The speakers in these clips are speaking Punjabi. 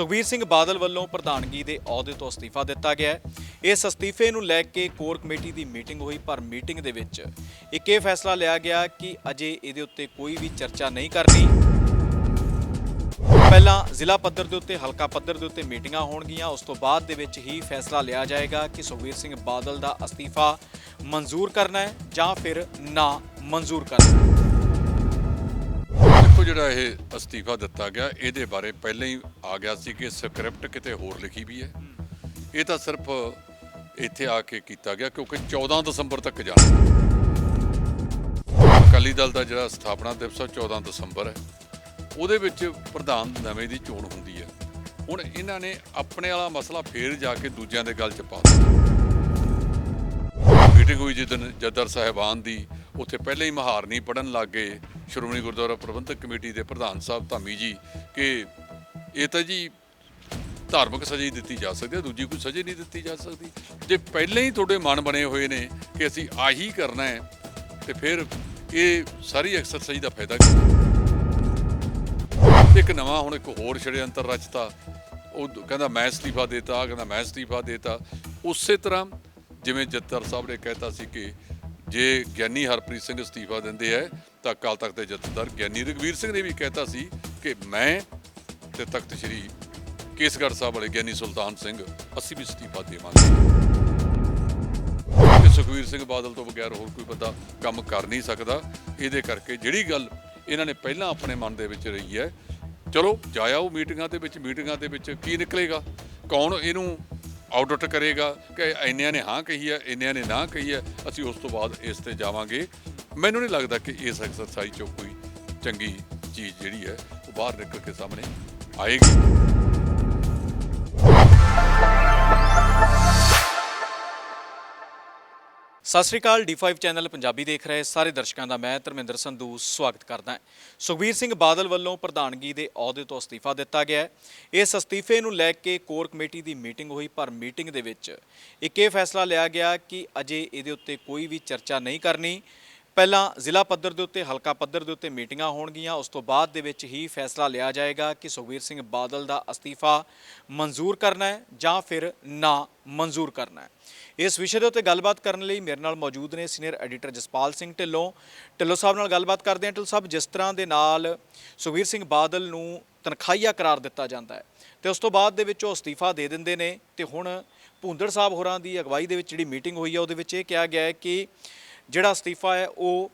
ਸੁਖਬੀਰ ਸਿੰਘ ਬਾਦਲ ਵੱਲੋਂ ਪ੍ਰਧਾਨਗੀ ਦੇ ਅਹੁਦੇ ਤੋਂ ਅਸਤੀਫਾ ਦਿੱਤਾ ਗਿਆ ਹੈ। ਇਸ ਅਸਤੀਫੇ ਨੂੰ ਲੈ ਕੇ ਕੋਰ ਕਮੇਟੀ ਦੀ ਮੀਟਿੰਗ ਹੋਈ, ਪਰ ਮੀਟਿੰਗ ਦੇ ਵਿੱਚ ਇੱਕ ਇਹ ਫੈਸਲਾ ਲਿਆ ਗਿਆ ਕਿ ਅਜੇ ਇਹਦੇ ਉੱਤੇ ਕੋਈ ਵੀ ਚਰਚਾ ਨਹੀਂ ਕਰਨੀ। ਪਹਿਲਾਂ ਜ਼ਿਲ੍ਹਾ ਪੱਧਰ ਦੇ ਉੱਤੇ, ਹਲਕਾ ਪੱਧਰ ਦੇ ਉੱਤੇ ਮੀਟਿੰਗਾਂ ਹੋਣਗੀਆਂ। ਉਸ ਤੋਂ ਬਾਅਦ ਦੇ ਵਿੱਚ ਹੀ ਫੈਸਲਾ ਲਿਆ ਜਾਏਗਾ ਕਿ ਸੁਖਬੀਰ ਸਿੰਘ ਬਾਦਲ ਦਾ ਅਸਤੀਫਾ ਮਨਜ਼ੂਰ ਕਰਨਾ ਹੈ ਜਾਂ ਫਿਰ ਨਾ ਮਨਜ਼ੂਰ ਕਰਨਾ ਹੈ। ਦੇਖੋ ਜਿਹੜਾ ਇਹ ਅਸਤੀਫਾ ਦਿੱਤਾ ਗਿਆ, ਇਹਦੇ ਬਾਰੇ ਪਹਿਲਾਂ ਹੀ ਆ ਗਿਆ ਸੀ ਕਿ ਸਕ੍ਰਿਪਟ ਕਿਤੇ ਹੋਰ ਲਿਖੀ ਵੀ ਹੈ। ਇਹ ਤਾਂ ਸਿਰਫ ਇੱਥੇ ਆ ਕੇ ਕੀਤਾ ਗਿਆ ਕਿਉਂਕਿ 14 ਦਸੰਬਰ ਤੱਕ ਜਾਣਾ। ਅਕਾਲੀ ਦਲ ਦਾ ਜਿਹੜਾ ਸਥਾਪਨਾ ਦਿਵਸ ਹੈ 14 ਦਸੰਬਰ ਹੈ। ਉਹਦੇ ਵਿੱਚ ਪ੍ਰਧਾਨ ਨਵੇਂ ਦੀ ਚੋਣ ਹੁੰਦੀ ਹੈ। ਹੁਣ ਇਹਨਾਂ ਨੇ ਆਪਣੇ ਵਾਲਾ ਮਸਲਾ ਫੇਰ ਜਾ ਕੇ ਦੂਜਿਆਂ ਦੇ ਗੱਲ 'ਚ ਪਾ ਦਿੱਤਾ। ਮੀਟਿੰਗ ਹੋਈ ਜਿੱਦਨ ਜੱਦਰ ਸਾਹਿਬਾਨ ਦੀ, ਉੱਥੇ ਪਹਿਲਾਂ ਹੀ ਮਹਾਰਨੀ ਪੜਨ ਲੱਗ ਗਏ। ਸ਼੍ਰੋਮਣੀ ਗੁਰਦੁਆਰਾ ਪ੍ਰਬੰਧਕ ਕਮੇਟੀ ਦੇ ਪ੍ਰਧਾਨ ਸਾਹਿਬ ਧਾਮੀ ਜੀ ਕਿ ਇਹ ਤਾਂ ਜੀ ਧਾਰਮਿਕ ਸਜ਼ਾ ਹੀ ਦਿੱਤੀ ਜਾ ਸਕਦੀ ਹੈ, ਦੂਜੀ ਕੋਈ ਸਜ਼ਾ ਨਹੀਂ ਦਿੱਤੀ ਜਾ ਸਕਦੀ। ਜੇ ਪਹਿਲਾਂ ਹੀ ਤੁਹਾਡੇ ਮਨ ਬਣੇ ਹੋਏ ਨੇ ਕਿ ਅਸੀਂ ਆਹੀ ਕਰਨਾ ਹੈ, ਤੇ ਫਿਰ ਇਹ ਸਾਰੀ ਐਕਸਰਸਾਈਜ਼ ਦਾ ਫਾਇਦਾ ਕੀ? ਇੱਕ ਨਵਾਂ ਹੁਣ ਇੱਕ ਹੋਰ ਛੜਯੰਤਰ ਰਚਤਾ ਉਹ ਕਹਿੰਦਾ ਮੈਂ ਅਸਤੀਫਾ ਦੇਤਾ ਕਹਿੰਦਾ ਮੈਂ ਅਸਤੀਫਾ ਦੇਤਾ। ਉਸੇ ਤਰ੍ਹਾਂ ਜਿਵੇਂ ਜੱਤਰ ਸਾਹਿਬ ਨੇ ਕਹਿਤਾ ਸੀ ਕਿ ਜੇ ਗਿਆਨੀ ਹਰਪ੍ਰੀਤ ਸਿੰਘ ਅਸਤੀਫਾ ਦਿੰਦੇ ਐ ਤਾਂ ਅਕਾਲ ਤਖਤ ਦੇ ਜਥੇਦਾਰ ਗਿਆਨੀ ਰਘਵੀਰ ਸਿੰਘ ਨੇ ਵੀ ਕਹਿਤਾ ਸੀ ਕਿ ਮੈਂ ਤੇ ਤਖਤ ਸ੍ਰੀ ਕੇਸਗੜ੍ਹ ਸਾਹਿਬ ਵਾਲੇ ਗਿਆਨੀ ਸੁਲਤਾਨ ਸਿੰਘ, ਅਸੀਂ ਵੀ ਅਸਤੀਫਾ ਦੇਵਾਂਗੇ। ਕਿ ਸੁਖਵੀਰ ਸਿੰਘ ਬਾਦਲ ਤੋਂ ਬਗੈਰ ਹੋਰ ਕੋਈ ਬੰਦਾ ਕੰਮ ਕਰ ਨਹੀਂ ਸਕਦਾ। ਇਹਦੇ ਕਰਕੇ ਜਿਹੜੀ ਗੱਲ ਇਹਨਾਂ ਨੇ ਪਹਿਲਾਂ ਆਪਣੇ ਮਨ ਦੇ ਵਿੱਚ ਰਹੀ ਹੈ, ਚਲੋ ਜਾਇਆ ਉਹ ਮੀਟਿੰਗਾਂ ਦੇ ਵਿੱਚ, ਮੀਟਿੰਗਾਂ ਦੇ ਵਿੱਚ ਕੀ ਨਿਕਲੇਗਾ? ਕੌਣ ਇਹਨੂੰ ਆਡਿਟ ਕਰੇਗਾ ਕਿ ਇੰਨਿਆਂ ਨੇ ਹਾਂ ਕਹੀ ਹੈ, ਇੰਨਿਆਂ ਨੇ ਨਾ ਕਹੀ ਹੈ, ਅਸੀਂ ਉਸ ਤੋਂ ਬਾਅਦ ਇਸ ਤੇ ਜਾਵਾਂਗੇ। ਮੈਨੂੰ ਨਹੀਂ ਲੱਗਦਾ ਕਿ ਇਸ ਐਕਸਰਸਾਈਜ਼ ਚੋਂ ਕੋਈ ਚੰਗੀ ਚੀਜ਼ ਜਿਹੜੀ ਹੈ, ਉਹ ਬਾਹਰ ਨਿਕਲ ਕੇ ਸਾਹਮਣੇ ਆਏਗੀ। ਸਤਿ ਸ਼੍ਰੀ ਅਕਾਲ D5 ਚੈਨਲ ਪੰਜਾਬੀ ਦੇਖ ਰਹੇ ਸਾਰੇ ਦਰਸ਼ਕਾਂ ਦਾ ਮੈਂ ਧਰਮਿੰਦਰ ਸੰਧੂ ਸਵਾਗਤ ਕਰਦਾ ਹਾਂ। ਸੁਖਬੀਰ ਸਿੰਘ ਬਾਦਲ ਵੱਲੋਂ ਪ੍ਰਧਾਨਗੀ ਦੇ ਅਹੁਦੇ ਤੋਂ ਅਸਤੀਫਾ ਦਿੱਤਾ ਗਿਆ ਹੈ। ਇਸ ਅਸਤੀਫੇ ਨੂੰ ਲੈ ਕੇ ਕੋਰ ਕਮੇਟੀ ਦੀ ਮੀਟਿੰਗ ਹੋਈ, ਪਰ ਮੀਟਿੰਗ ਦੇ ਵਿੱਚ ਇੱਕ ਇਹ ਫੈਸਲਾ ਲਿਆ ਗਿਆ ਕਿ ਅਜੇ ਇਹਦੇ ਉੱਤੇ ਕੋਈ ਵੀ ਚਰਚਾ ਨਹੀਂ ਕਰਨੀ। ਪਹਿਲਾਂ ਜ਼ਿਲ੍ਹਾ ਪੱਧਰ ਦੇ ਉੱਤੇ, ਹਲਕਾ ਪੱਧਰ ਦੇ ਉੱਤੇ ਮੀਟਿੰਗਾਂ ਹੋਣਗੀਆਂ। ਉਸ ਤੋਂ ਬਾਅਦ ਦੇ ਵਿੱਚ ਹੀ ਫੈਸਲਾ ਲਿਆ ਜਾਏਗਾ ਕਿ ਸੁਖਬੀਰ ਸਿੰਘ ਬਾਦਲ ਦਾ ਅਸਤੀਫਾ ਮਨਜ਼ੂਰ ਕਰਨਾ ਹੈ ਜਾਂ ਫਿਰ ਨਾ ਮਨਜ਼ੂਰ ਕਰਨਾ ਹੈ। ਇਸ ਵਿਸ਼ੇ ਦੇ ਉੱਤੇ ਗੱਲਬਾਤ ਕਰਨ ਲਈ ਮੇਰੇ ਨਾਲ ਮੌਜੂਦ ਨੇ ਸੀਨੀਅਰ ਐਡੀਟਰ ਜਸਪਾਲ ਸਿੰਘ ਢਿੱਲੋਂ। ਢਿੱਲੋਂ ਸਾਹਿਬ ਨਾਲ ਗੱਲਬਾਤ ਕਰਦੇ ਹਾਂ। ਢਿੱਲੋਂ ਸਾਹਿਬ, ਜਿਸ ਤਰ੍ਹਾਂ ਦੇ ਨਾਲ ਸੁਖਬੀਰ ਸਿੰਘ ਬਾਦਲ ਨੂੰ ਤਨਖਾਹੀਆ ਕਰਾਰ ਦਿੱਤਾ ਜਾਂਦਾ ਹੈ ਤੇ ਉਸ ਤੋਂ ਬਾਅਦ ਦੇ ਵਿੱਚ ਉਹ ਅਸਤੀਫਾ ਦੇ ਦਿੰਦੇ ਨੇ ਤੇ ਹੁਣ ਭੁੰਦੜ ਸਾਹਿਬ ਹੋਰਾਂ ਦੀ ਅਗਵਾਈ ਦੇ ਵਿੱਚ ਜਿਹੜੀ ਮੀਟਿੰਗ ਹੋਈ ਹੈ ਉਹਦੇ ਵਿੱਚ ਇਹ ਕਿਹਾ ਗਿਆ ਹੈ ਕਿ ਜਿਹੜਾ ਅਸਤੀਫਾ ਹੈ ਉਹ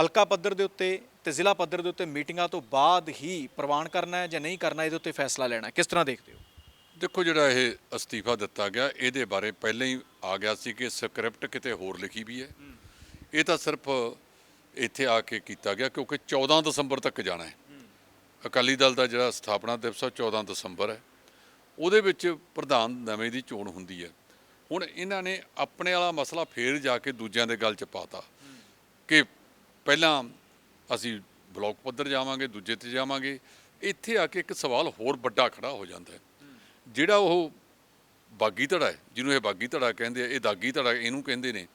ਹਲਕਾ ਪੱਧਰ ਦੇ ਉੱਤੇ ਤੇ ਜ਼ਿਲ੍ਹਾ ਪੱਧਰ ਦੇ ਉੱਤੇ ਮੀਟਿੰਗਾਂ ਤੋਂ ਬਾਅਦ ਹੀ ਪ੍ਰਵਾਨ ਕਰਨਾ ਹੈ ਜਾਂ ਨਹੀਂ ਕਰਨਾ ਇਹਦੇ ਉੱਤੇ ਫੈਸਲਾ ਲੈਣਾ। ਕਿਸ ਤਰ੍ਹਾਂ ਦੇਖਦੇ ਹੋ? ਦੇਖੋ ਜਿਹੜਾ ਇਹ ਅਸਤੀਫਾ ਦਿੱਤਾ ਗਿਆ ਇਹਦੇ ਬਾਰੇ ਪਹਿਲਾਂ ਹੀ ਆ ਗਿਆ ਸੀ ਕਿ ਸਕ੍ਰਿਪਟ ਕਿਤੇ ਹੋਰ ਲਿਖੀ ਵੀ ਹੈ। ਇਹ ਤਾਂ ਸਿਰਫ ਇੱਥੇ ਆ ਕੇ ਕੀਤਾ ਗਿਆ ਕਿਉਂਕਿ 14 ਦਸੰਬਰ ਤੱਕ ਜਾਣਾ ਹੈ। ਅਕਾਲੀ ਦਲ ਦਾ ਜਿਹੜਾ ਸਥਾਪਨਾ ਦਿਵਸ ਹੈ 14 ਦਸੰਬਰ ਹੈ। ਉਹਦੇ ਵਿੱਚ ਪ੍ਰਧਾਨ ਨਵੇਂ ਦੀ ਚੋਣ ਹੁੰਦੀ ਹੈ। ਹੁਣ ਇਹਨਾਂ ਨੇ ਆਪਣੇ ਵਾਲਾ ਮਸਲਾ ਫੇਰ ਜਾ ਕੇ ਦੂਜਿਆਂ ਦੇ ਗੱਲ 'ਚ ਪਾਤਾ ਕਿ ਪਹਿਲਾਂ ਅਸੀਂ ਬਲਾਕ ਪੱਧਰ ਜਾਵਾਂਗੇ, ਦੂਜੇ ਤੇ ਜਾਵਾਂਗੇ। ਇੱਥੇ ਆ ਕੇ ਇੱਕ ਸਵਾਲ ਹੋਰ ਵੱਡਾ ਖੜਾ ਹੋ ਜਾਂਦਾ ਹੈ। ਜਿਹੜਾ ਉਹ ਬਾਗੀ ਧੜਾ ਹੈ, ਜਿਹਨੂੰ ਇਹ ਬਾਗੀ ਧੜਾ ਕਹਿੰਦੇ ਆ, ਇਹ ਦਾਗੀ ਧੜਾ ਇਹਨੂੰ ਕਹਿੰਦੇ ਨੇ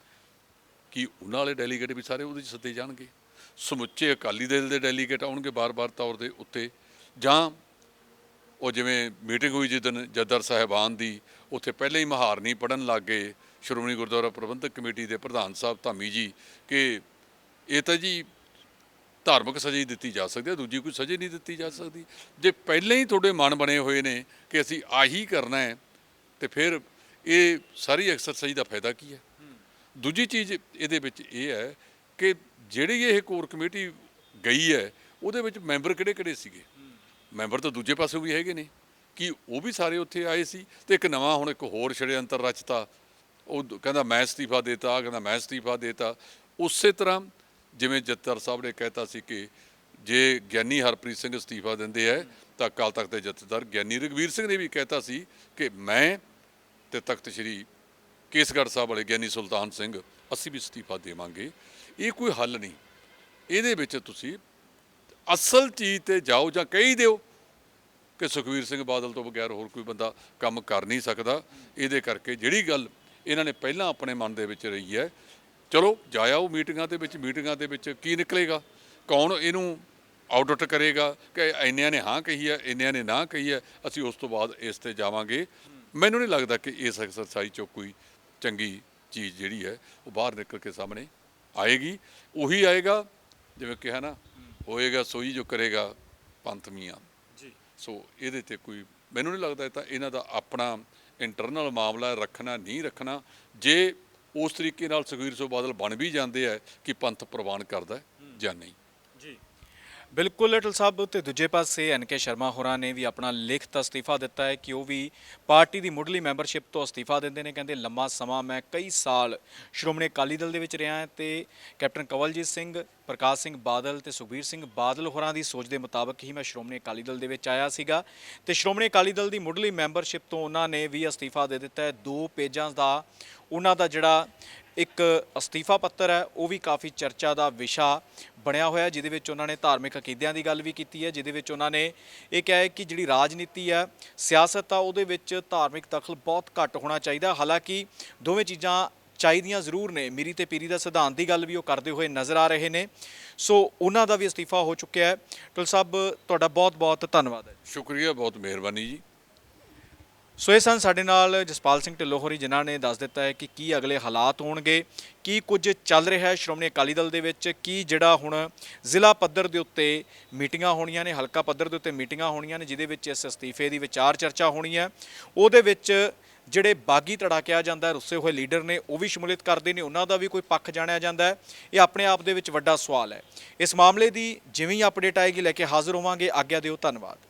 ਕਿ ਉਹਨਾਂ ਵਾਲੇ ਡੈਲੀਗੇਟ ਵੀ ਸਾਰੇ ਉਹਦੇ 'ਚ ਸੱਦੇ ਜਾਣਗੇ। ਸਮੁੱਚੇ ਅਕਾਲੀ ਦਲ ਦੇ ਡੈਲੀਗੇਟ ਆਉਣਗੇ ਬਾਰ-ਬਾਰ ਤੌਰ ਦੇ ਉੱਤੇ। ਜਾਂ ਉਹ ਜਿਵੇਂ ਮੀਟਿੰਗ ਹੋਈ ਜਿੱਦਨ ਜੱਦਰ ਸਾਹਿਬਾਨ ਦੀ ਉੱਥੇ ਪਹਿਲਾਂ ਹੀ ਮਹਾਰਨੀ ਪੜਨ ਲੱਗ ਗਏ। ਸ਼੍ਰੋਮਣੀ ਗੁਰਦੁਆਰਾ ਪ੍ਰਬੰਧਕ ਕਮੇਟੀ ਦੇ ਪ੍ਰਧਾਨ ਸਾਹਿਬ ਧਾਮੀ ਜੀ, ਕਿ ਇਹ ਤਾਂ ਜੀ ਧਾਰਮਿਕ ਸਜ਼ਾ ਦਿੱਤੀ ਜਾ ਸਕਦੀ ਹੈ, ਦੂਜੀ ਕੋਈ ਸਜ਼ਾ ਨਹੀਂ ਦਿੱਤੀ ਜਾ ਸਕਦੀ। ਜੇ ਪਹਿਲਾਂ ਹੀ ਤੁਹਾਡੇ ਮਨ ਬਣੇ ਹੋਏ ਨੇ ਕਿ ਅਸੀਂ ਆਹੀ ਕਰਨਾ ਹੈ, ਤੇ ਫਿਰ ਇਹ ਸਾਰੀ ਐਕਸਰਸਾਈਜ਼ ਦਾ ਫਾਇਦਾ ਕੀ ਹੈ? ਦੂਜੀ ਚੀਜ਼ ਇਹਦੇ ਵਿੱਚ ਇਹ ਹੈ ਕਿ ਜਿਹੜੀ ਇਹ ਕੋਰ ਕਮੇਟੀ ਗਈ ਹੈ, ਉਹਦੇ ਵਿੱਚ ਮੈਂਬਰ ਕਿਹੜੇ-ਕਿਹੜੇ ਸੀਗੇ? ਮੈਂਬਰ ਤਾਂ ਦੂਜੇ ਪਾਸੇ ਵੀ ਹੈਗੇ ਨੇ। ਕਿ ਉਹ ਵੀ ਸਾਰੇ ਉੱਥੇ ਆਏ ਸੀ ਤੇ ਇੱਕ ਨਵਾਂ ਹੁਣ ਇੱਕ ਹੋਰ ਅੰਤਰ ਰਚਤਾ ਉਹ ਕਹਿੰਦਾ ਮੈਂ ਅਸਤੀਫਾ ਦੇਤਾ ਆਹ ਕਹਿੰਦਾ ਮੈਂ ਅਸਤੀਫਾ ਦੇਤਾ। ਉਸੇ ਤਰ੍ਹਾਂ ਜਿਵੇਂ ਜੱਤਰ ਸਾਹਿਬ ਨੇ ਕਹਿਤਾ ਸੀ ਕਿ ਜੇ ਗਿਆਨੀ ਹਰਪ੍ਰੀਤ ਸਿੰਘ ਅਸਤੀਫਾ ਦਿੰਦੇ ਐ, ਤਾਂ ਅਕਾਲ ਤਖਤ ਦੇ ਜਥੇਦਾਰ ਗਿਆਨੀ ਰਘਵੀਰ ਸਿੰਘ ਨੇ ਵੀ ਕਹਿਤਾ ਸੀ ਕਿ ਮੈਂ ਤੇ ਤਖਤ ਸ੍ਰੀ ਕੇਸਗੜ੍ਹ ਸਾਹਿਬ ਵਾਲੇ ਗਿਆਨੀ ਸੁਲਤਾਨ ਸਿੰਘ ਅਸੀਂ ਵੀ ਅਸਤੀਫਾ ਦੇਵਾਂਗੇ। ਇਹ ਕੋਈ ਹੱਲ ਨਹੀਂ। ਇਹਦੇ ਵਿੱਚ ਤੁਸੀਂ ਅਸਲ ਚੀਜ਼ ਤੇ ਜਾਓ ਜਾਂ ਕਹੀ ਦਿਓ। ਕਿ ਸੁਖਵੀਰ ਸਿੰਘ ਬਾਦਲ ਤੋਂ ਬਗੈਰ ਹੋਰ ਕੋਈ ਬੰਦਾ ਕੰਮ ਕਰ ਨਹੀਂ ਸਕਦਾ। ਇਹਦੇ ਕਰਕੇ ਜਿਹੜੀ ਗੱਲ ਇਹਨਾਂ ਨੇ ਪਹਿਲਾਂ ਆਪਣੇ ਮਨ ਦੇ ਵਿੱਚ ਰਹੀ ਹੈ, ਚਲੋ ਜਾਇਆ ਉਹ ਮੀਟਿੰਗਾਂ ਦੇ ਵਿੱਚ, ਮੀਟਿੰਗਾਂ ਦੇ ਵਿੱਚ ਕੀ ਨਿਕਲੇਗਾ? ਕੌਣ ਇਹਨੂੰ ਆਡਿਟ ਕਰੇਗਾ? ਕਿ ਇੰਨਿਆਂ ਨੇ ਹਾਂ ਕਹੀ ਹੈ, ਇੰਨਿਆਂ ਨੇ ਨਾ ਕਹੀ ਹੈ, ਅਸੀਂ ਉਸ ਤੋਂ ਬਾਅਦ ਇਸ ਤੇ ਜਾਵਾਂਗੇ। ਮੈਨੂੰ ਨਹੀਂ ਲੱਗਦਾ ਕਿ ਇਸ ਐਕਸਰਸਾਈਜ਼ ਚੋਂ ਕੋਈ ਚੰਗੀ ਚੀਜ਼ ਜਿਹੜੀ ਹੈ, ਉਹ ਬਾਹਰ ਨਿਕਲ ਕੇ ਸਾਹਮਣੇ ਆਏਗੀ। ਉਹੀ ਆਏਗਾ, ਜਿਵੇਂ ਕਿਹਾ ਨਾ, ਹੋਏਗਾ ਸੋਈ ਜੋ ਕਰੇਗਾ ਪੰਥ ਮੀਆਂ। ਸੋ ਇਹਦੇ ਤੇ ਕੋਈ, ਮੈਨੂੰ ਨਹੀਂ ਲੱਗਦਾ ਤਾਂ ਇਹਨਾਂ ਦਾ ਆਪਣਾ ਇੰਟਰਨਲ ਮਾਮਲਾ ਰੱਖਣਾ ਨਹੀਂ ਰੱਖਣਾ। ਜੇ ਉਸ ਤਰੀਕੇ ਨਾਲ ਸੁਖਬੀਰ ਸਿੰਘ ਬਾਦਲ ਬਣ ਵੀ ਜਾਂਦੇ ਆ ਕਿ ਪੰਥ ਪ੍ਰਵਾਨ ਕਰਦਾ ਜਾਂ ਨਹੀਂ। ਬਿਲਕੁਲ ਲਿਟਲ ਸਾਹਿਬ, ਤੇ ਦੂਜੇ ਪਾਸੇ ਐਨਕੇ ਸ਼ਰਮਾ ਹੋਰਾਂ ਨੇ ਵੀ ਆਪਣਾ ਲਿਖਤ ਅਸਤੀਫਾ ਦਿੱਤਾ ਹੈ ਕਿ ਉਹ ਵੀ ਪਾਰਟੀ ਦੀ ਮੁੱਢਲੀ ਮੈਂਬਰਸ਼ਿਪ ਤੋਂ ਅਸਤੀਫਾ ਦਿੰਦੇ ਨੇ। ਕਹਿੰਦੇ, ਲੰਮਾ ਸਮਾਂ ਮੈਂ ਕਈ ਸਾਲ ਸ਼੍ਰੋਮਣੀ ਅਕਾਲੀ ਦਲ ਦੇ ਵਿੱਚ ਰਿਹਾ ਹਾਂ ਤੇ ਕੈਪਟਨ ਕਵਲਜੀਤ ਸਿੰਘ, ਪ੍ਰਕਾਸ਼ ਸਿੰਘ ਬਾਦਲ ਤੇ ਸੁਖਬੀਰ ਸਿੰਘ ਬਾਦਲ ਹੋਰਾਂ ਦੀ ਸੋਚ ਦੇ ਮੁਤਾਬਕ ਹੀ ਮੈਂ ਸ਼੍ਰੋਮਣੀ ਅਕਾਲੀ ਦਲ ਦੇ ਵਿੱਚ ਆਇਆ ਸੀਗਾ। ਤੇ ਸ਼੍ਰੋਮਣੀ ਅਕਾਲੀ ਦਲ ਦੀ ਮੁੱਢਲੀ ਮੈਂਬਰਸ਼ਿਪ ਤੋਂ ਉਹਨਾਂ ਨੇ ਵੀ ਅਸਤੀਫਾ ਦੇ ਦਿੱਤਾ ਹੈ। ਦੋ ਪੇਜਾਂ ਦਾ, ਉਹਨਾਂ ਦਾ ਜਿਹੜਾ ਇੱਕ ਅਸਤੀਫਾ ਪੱਤਰ ਹੈ, ਉਹ ਵੀ ਕਾਫੀ ਚਰਚਾ ਦਾ ਵਿਸ਼ਾ ਬਣਿਆ ਹੋਇਆ ਜਿਹਦੇ ਵਿੱਚ ਉਹਨਾਂ ਨੇ ਧਾਰਮਿਕ ਅਕੀਦਿਆਂ ਦੀ ਗੱਲ ਵੀ ਕੀਤੀ ਹੈ, ਜਿਹਦੇ ਵਿੱਚ ਉਹਨਾਂ ਨੇ ਇਹ ਕਿਹਾ ਹੈ ਕਿ ਜਿਹੜੀ ਰਾਜਨੀਤੀ ਹੈ, ਸਿਆਸਤ ਆ, ਉਹਦੇ ਵਿੱਚ ਧਾਰਮਿਕ ਦਖਲ ਬਹੁਤ ਘੱਟ ਹੋਣਾ ਚਾਹੀਦਾ ਹਾਲਾਂਕਿ ਦੋਵੇਂ ਚੀਜ਼ਾਂ ਚਾਹੀਦੀਆਂ ਜ਼ਰੂਰ ਨੇ, ਮੀਰੀ ਤੇ ਪੀਰੀ ਦਾ ਸਿਧਾਂਤ ਦੀ ਗੱਲ ਵੀ ਉਹ ਕਰਦੇ ਹੋਏ ਨਜ਼ਰ ਆ ਰਹੇ ਨੇ। ਸੋ ਉਹਨਾਂ ਦਾ ਵੀ ਅਸਤੀਫਾ ਹੋ ਚੁੱਕਿਆ ਹੈ। ਟੁਲ ਸਾਹਿਬ, ਤੁਹਾਡਾ ਬਹੁਤ ਬਹੁਤ ਧੰਨਵਾਦ ਹੈ। ਸ਼ੁਕਰੀਆ, ਬਹੁਤ ਮਿਹਰਬਾਨੀ ਜੀ। ਸੋ ਇਹ ਸਨ ਸਾਡੇ ਨਾਲ ਜਸਪਾਲ ਸਿੰਘ ਢਿੱਲੋਂ ਹੋਰੀ, ਜਿਨ੍ਹਾਂ ਨੇ ਦੱਸ ਦਿੱਤਾ ਹੈ ਕਿ ਕੀ ਅਗਲੇ ਹਾਲਾਤ ਹੋਣਗੇ, ਕੀ ਕੁਝ ਚੱਲ ਰਿਹਾ ਹੈ ਸ਼੍ਰੋਮਣੀ ਅਕਾਲੀ ਦਲ ਦੇ ਵਿੱਚ, ਕੀ ਜਿਹੜਾ ਹੁਣ ਜ਼ਿਲ੍ਹਾ ਪੱਧਰ ਦੇ ਉੱਤੇ ਮੀਟਿੰਗਾਂ ਹੋਣੀਆਂ ਨੇ, ਹਲਕਾ ਪੱਧਰ ਦੇ ਉੱਤੇ ਮੀਟਿੰਗਾਂ ਹੋਣੀਆਂ ਨੇ, ਜਿਹਦੇ ਵਿੱਚ ਇਸ ਅਸਤੀਫੇ ਦੀ ਵਿਚਾਰ ਚਰਚਾ ਹੋਣੀ ਹੈ। ਉਹਦੇ ਵਿੱਚ ਜਿਹੜੇ ਬਾਗੀ ਧੜਾ ਕਿਹਾ ਜਾਂਦਾ ਰੁੱਸੇ ਹੋਏ ਲੀਡਰ ਨੇ, ਉਹ ਵੀ ਸ਼ਮੂਲੀਅਤ ਕਰਦੇ ਨੇ, ਉਹਨਾਂ ਦਾ ਵੀ ਕੋਈ ਪੱਖ ਜਾਣਿਆ ਜਾਂਦਾ ਹੈ। ਇਹ ਆਪਣੇ ਆਪ ਦੇ ਵਿੱਚ ਵੱਡਾ ਸਵਾਲ ਹੈ। ਇਸ ਮਾਮਲੇ ਦੀ ਜਿਵੇਂ ਹੀ ਅਪਡੇਟ ਆਏਗੀ, ਲੈ ਕੇ ਹਾਜ਼ਰ ਹੋਵਾਂਗੇ। ਆਗਿਆ ਦਿਓ, ਧੰਨਵਾਦ।